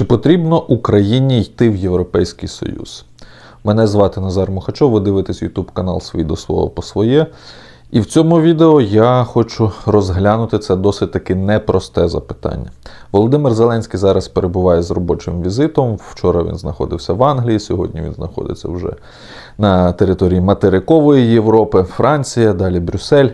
Чи потрібно Україні йти в Європейський Союз? Мене звати Назар Мухачов, ви дивитесь YouTube канал Свій до свого по своє. І в цьому відео я хочу розглянути це досить таки непросте запитання. Володимир Зеленський зараз перебуває з робочим візитом. Вчора він знаходився в Англії, сьогодні він знаходиться вже на території материкової Європи, Франція, далі Брюссель,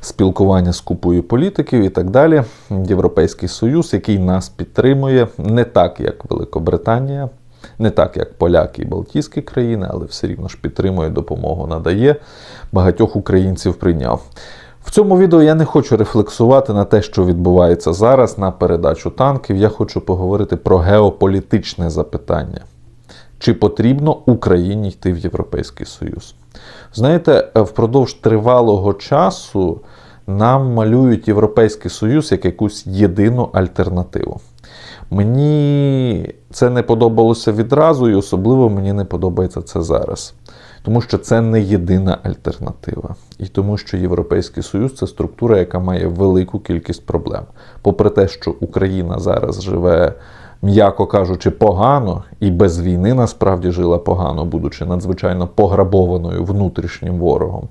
спілкування з купою політиків і так далі. Європейський Союз, який нас підтримує не так, як Великобританія. Не так, як поляки і Балтійські країни, але все рівно ж підтримує допомогу, надає. Багатьох українців прийняв. В цьому відео я не хочу рефлексувати на те, що відбувається зараз на передачу танків. Я хочу поговорити про геополітичне запитання. Чи потрібно Україні йти в Європейський Союз? Знаєте, впродовж тривалого часу нам малюють Європейський Союз як якусь єдину альтернативу. Мені це не подобалося відразу, і особливо мені не подобається це зараз. Тому що це не єдина альтернатива. І тому, що Європейський Союз це структура, яка має велику кількість проблем. Попри те, що Україна зараз живе, м'яко кажучи, погано, і без війни насправді жила погано, будучи надзвичайно пограбованою внутрішнім ворогом.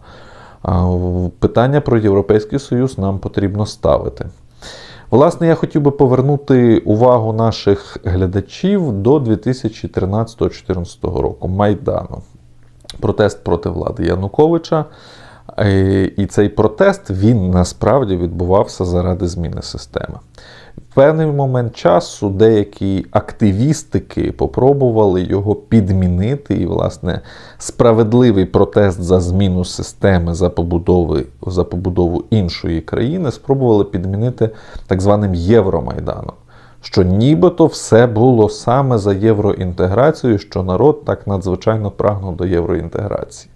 Питання про Європейський Союз нам потрібно ставити. Власне, я хотів би повернути увагу наших глядачів до 2013-2014 року Майдану. Протест проти влади Януковича. І цей протест він насправді відбувався заради зміни системи. Певний момент часу деякі активістики попробували його підмінити, і, власне, справедливий протест за зміну системи за побудови, за побудову іншої країни спробували підмінити так званим Євромайданом. Що нібито все було саме за євроінтеграцію, що народ так надзвичайно прагнув до євроінтеграції.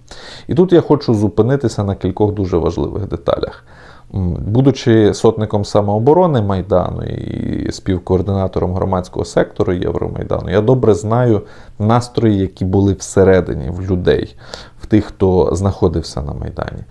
І тут я хочу зупинитися на кількох дуже важливих деталях. Будучи сотником самооборони Майдану і співкоординатором громадського сектору Євромайдану, я добре знаю настрої, які були всередині в людей, в тих, хто знаходився на Майдані.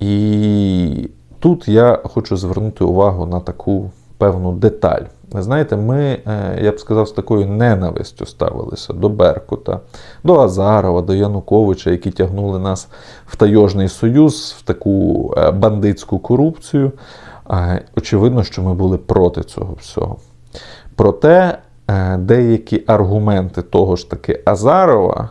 І тут я хочу звернути увагу на таку певну деталь. Ви знаєте, ми, я б сказав, з такою ненавистю ставилися до Беркута, до Азарова, до Януковича, які тягнули нас в Тайожний Союз, в таку бандитську корупцію. Очевидно, що ми були проти цього всього. Проте деякі аргументи того ж таки Азарова.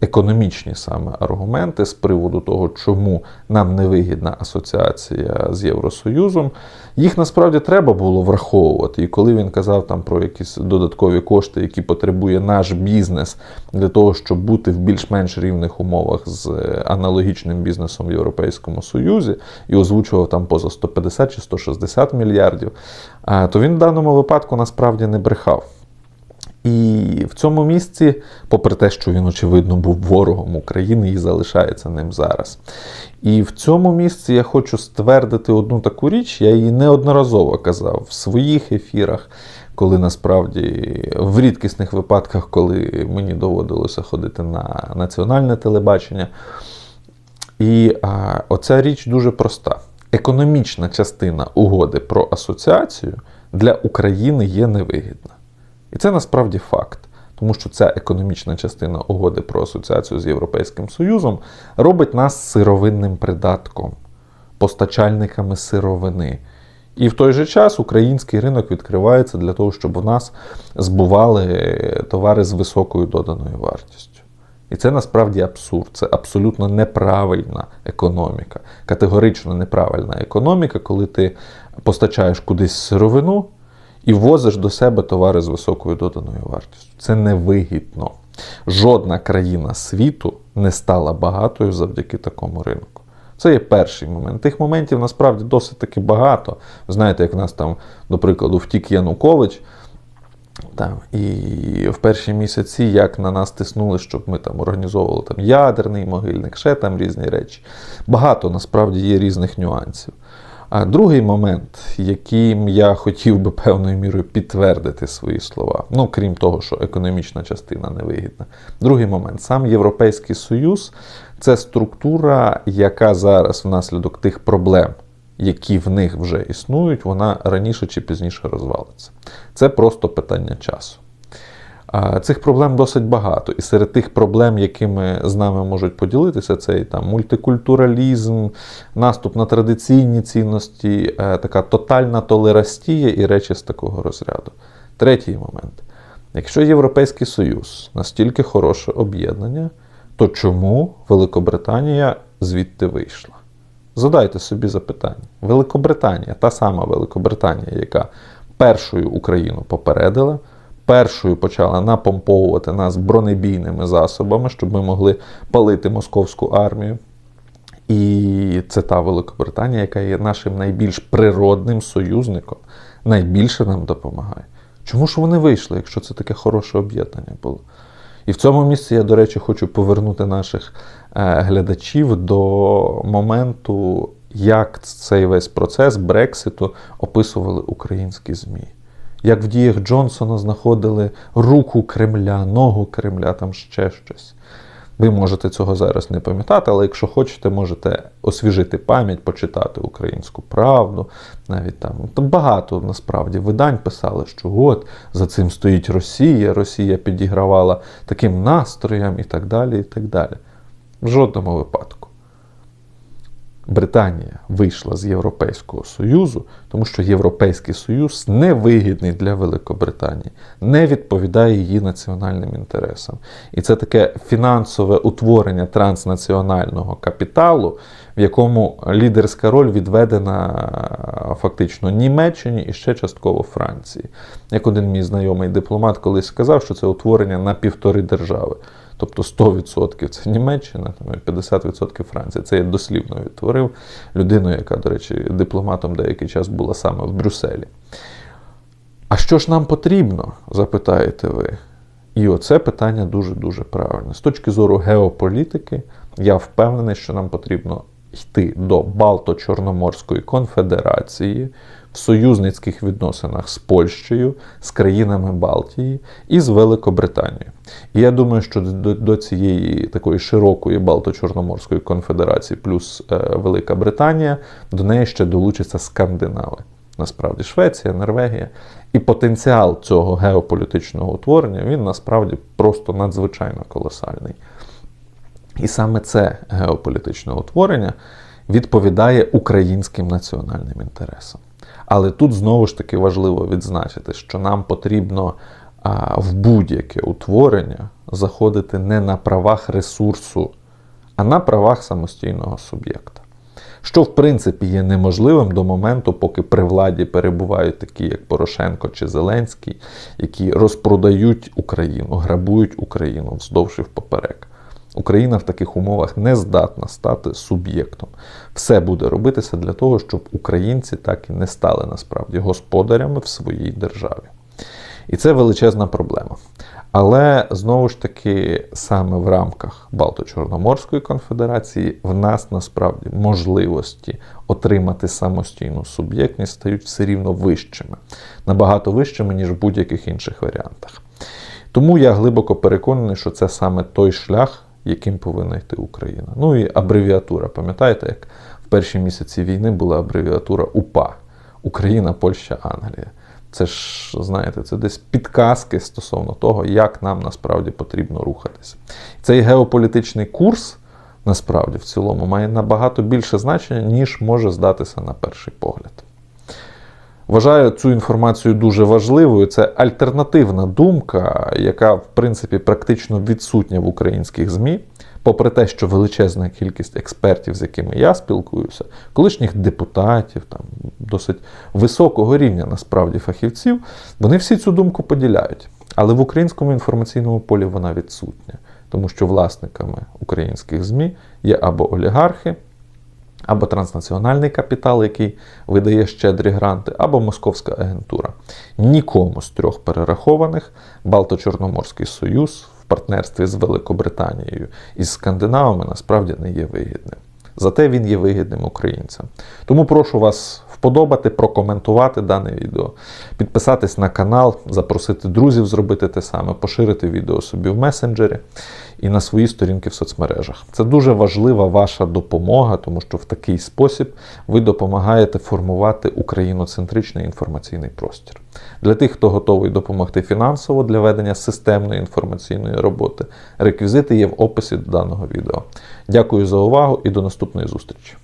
Економічні саме аргументи з приводу того, чому нам не вигідна асоціація з Євросоюзом, їх насправді треба було враховувати. І коли він казав там про якісь додаткові кошти, які потребує наш бізнес для того, щоб бути в більш-менш рівних умовах з аналогічним бізнесом в Європейському Союзі, і озвучував там поза 150 чи 160 мільярдів, то він в даному випадку насправді не брехав. І в цьому місці, попри те, що він, очевидно, був ворогом України і залишається ним зараз. І в цьому місці я хочу ствердити одну таку річ, я її неодноразово казав в своїх ефірах, коли насправді в рідкісних випадках, коли мені доводилося ходити на національне телебачення. І а, оця річ дуже проста. Економічна частина угоди про асоціацію для України є невигідна. І це насправді факт, тому що ця економічна частина угоди про асоціацію з Європейським Союзом робить нас сировинним придатком, постачальниками сировини. І в той же час український ринок відкривається для того, щоб у нас збували товари з високою доданою вартістю. І це насправді абсурд, це абсолютно неправильна економіка, категорично неправильна економіка, коли ти постачаєш кудись сировину і возиш до себе товари з високою доданою вартістю. Це невигідно. Жодна країна світу не стала багатою завдяки такому ринку. Це є перший момент. Тих моментів насправді досить таки багато. Ви знаєте, як в нас там, до прикладу, втік Янукович. Там, І в перші місяці як на нас тиснули, щоб ми там організовували там ядерний могильник, ще там різні речі. Багато насправді є різних нюансів. А другий момент, яким я хотів би певною мірою підтвердити свої слова, ну крім того, що економічна частина невигідна. Другий момент, сам Європейський Союз це структура, яка зараз внаслідок тих проблем, які в них вже існують, вона раніше чи пізніше розвалиться. Це просто питання часу. Цих проблем досить багато. І серед тих проблем, якими з нами можуть поділитися, це і там мультикультуралізм, наступ на традиційні цінності, е, така тотальна толерастія і речі з такого розряду. Третій момент. Якщо Європейський Союз настільки хороше об'єднання, то чому Великобританія звідти вийшла? Задайте собі запитання. Великобританія, та сама Великобританія, яка першою Україну попередила, першою почала напомповувати нас бронебійними засобами, щоб ми могли палити московську армію. І це та Великобританія, яка є нашим найбільш природним союзником, найбільше нам допомагає. Чому ж вони вийшли, якщо це таке хороше об'єднання було? І в цьому місці я, до речі, хочу повернути наших е, глядачів до моменту, як цей весь процес Брекситу описували українські ЗМІ. Як в діях Джонсона знаходили руку Кремля, ногу Кремля, там ще щось. Ви можете цього зараз не пам'ятати, але якщо хочете, можете освіжити пам'ять, почитати українську правду. Навіть там там багато насправді видань писали, що от за цим стоїть Росія, Росія підігравала таким настроям і так далі. і так далі. В жодному випадку. Британія вийшла з Європейського Союзу, тому що Європейський Союз невигідний для Великобританії, не відповідає її національним інтересам. І це таке фінансове утворення транснаціонального капіталу, в якому лідерська роль відведена фактично Німеччині і ще частково Франції. Як один мій знайомий дипломат колись сказав, що це утворення на півтори держави. Тобто 100% це Німеччина, 50% Франція. Це я дослівно відтворив людину, яка, до речі, дипломатом деякий час була саме в Брюсселі. А що ж нам потрібно, запитаєте ви? І оце питання дуже-дуже правильне. З точки зору геополітики, я впевнений, що нам потрібно йти до Балто-Чорноморської конфедерації в союзницьких відносинах з Польщею, з країнами Балтії і з Великобританією. І я думаю, що до, до цієї такої широкої Балто-Чорноморської конфедерації, плюс е, Велика Британія, до неї ще долучаться скандинави. Насправді Швеція, Норвегія. І потенціал цього геополітичного утворення він насправді просто надзвичайно колосальний. І саме це геополітичне утворення відповідає українським національним інтересам. Але тут знову ж таки важливо відзначити, що нам потрібно в будь-яке утворення заходити не на правах ресурсу, а на правах самостійного суб'єкта. Що, в принципі, є неможливим до моменту, поки при владі перебувають такі, як Порошенко чи Зеленський, які розпродають Україну, грабують Україну вздовж і впоперек. Україна в таких умовах не здатна стати суб'єктом. Все буде робитися для того, щоб українці так і не стали насправді господарями в своїй державі. І це величезна проблема. Але знову ж таки, саме в рамках Балто-Чорноморської конфедерації в нас насправді можливості отримати самостійну суб'єктність стають все рівно вищими, набагато вищими, ніж в будь-яких інших варіантах. Тому я глибоко переконаний, що це саме той шлях, яким повинна йти Україна. Ну і абревіатура. Пам'ятаєте, як в перші місяці війни була абревіатура УПА Україна, Польща, Англія. Це ж, знаєте, це десь підказки стосовно того, як нам насправді потрібно рухатися. Цей геополітичний курс насправді в цілому має набагато більше значення, ніж може здатися на перший погляд. Вважаю цю інформацію дуже важливою. Це альтернативна думка, яка, в принципі, практично відсутня в українських ЗМІ, попри те, що величезна кількість експертів, з якими я спілкуюся, колишніх депутатів, там досить високого рівня насправді фахівців, вони всі цю думку поділяють. Але в українському інформаційному полі вона відсутня, тому що власниками українських ЗМІ є або олігархи або транснаціональний капітал, який видає щедрі гранти, або московська агентура. Нікому з трьох перерахованих Балто-Чорноморський Союз в партнерстві з Великобританією і з Скандинавами насправді не є вигідним. Зате він є вигідним українцям. Тому прошу вас в вподобати, прокоментувати дане відео, підписатись на канал, запросити друзів зробити те саме, поширити відео собі в месенджері і на свої сторінки в соцмережах. Це дуже важлива ваша допомога, тому що в такий спосіб ви допомагаєте формувати україноцентричний інформаційний простір. Для тих, хто готовий допомогти фінансово для ведення системної інформаційної роботи, реквізити є в описі до даного відео. Дякую за увагу і до наступної зустрічі.